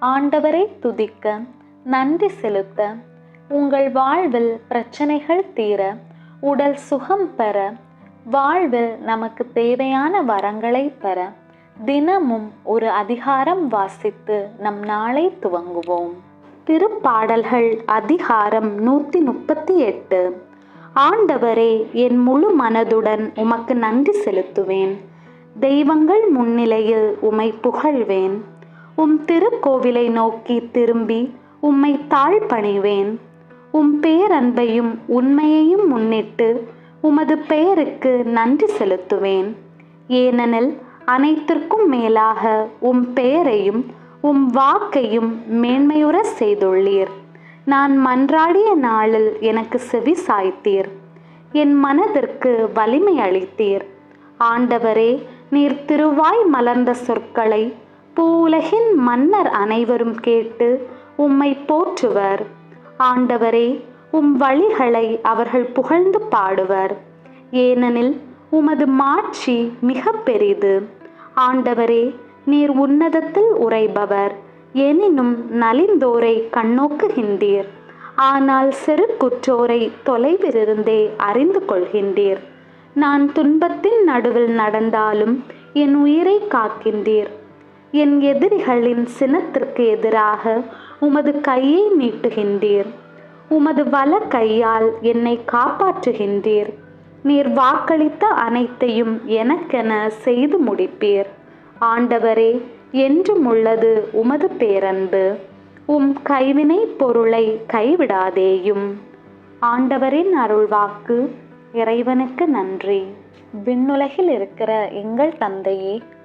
ஆண்டவரை துதிக்க நன்றி செலுத்த உங்கள் வாழ்வில் பிரச்சனைகள் தீர உடல் சுகம் பெற வாழ்வில் நமக்கு தேவையான வரங்களை பெற தினமும் ஒரு அதிகாரம் வாசித்து நம் நாளை துவங்குவோம். திருப்பாடல்கள் அதிகாரம் நூற்றி முப்பத்தி எட்டு. ஆண்டவரே என் முழு மனதுடன் உமக்கு நன்றி செலுத்துவேன். தெய்வங்கள் முன்னிலையில் உமை புகழ்வேன். உம் திருக்கோவிலை நோக்கி திரும்பி உம்மை தாழ்பணிவேன் உம் பேரன்பையும் உண்மையையும் முன்னிட்டு உமது பெயருக்கு நன்றி செலுத்துவேன். ஏனெனில் அனைத்திற்கும் மேலாக உம் பெயரையும் உம் வாக்கையும் மேன்மையுற செய்துள்ளீர். நான் மன்றாடிய நாளில் எனக்கு செவி சாய்த்தீர். என் மனதிற்கு வலிமை அளித்தீர். ஆண்டவரே நீர் திருவாய் மலர்ந்த சொற்களை பூலகின் மன்னர் அனைவரும் கேட்டு உம்மை போற்றுவர். ஆண்டவரே உம் வழிகளை அவர்கள் புகழ்ந்து பாடுவர். ஏனெனில் உமது மாட்சி மிக பெரிது. ஆண்டவரே நீர் உன்னதத்தில் உரைபவர் எனினும் நலிந்தோரை கண்ணோக்குகின்றீர். ஆனால் செருக்குற்றோரை தொலைவிலிருந்தே அறிந்து கொள்கின்றீர். நான் துன்பத்தின் நடுவில் நடந்தாலும் என் உயிரை காக்கின்றீர். என் எதிரிகளின் சினத்திற்கு எதிராக உமது கையை நீட்டுகின்றீர். உமது வல கையால் என்னை காப்பாற்றுகின்றீர். நீர் வாக்களித்த அனைத்தையும் எனக்கென செய்து முடிப்பீர். ஆண்டவரே என்றும் உள்ளது உமது பேரன்பு. உம் கைவினை பொருளை கைவிடாதேயும். ஆண்டவரின் அருள்வாக்கு இறைவனுக்கு நன்றி. விண்ணுலகில் இருக்கிற எங்கள் தந்தையே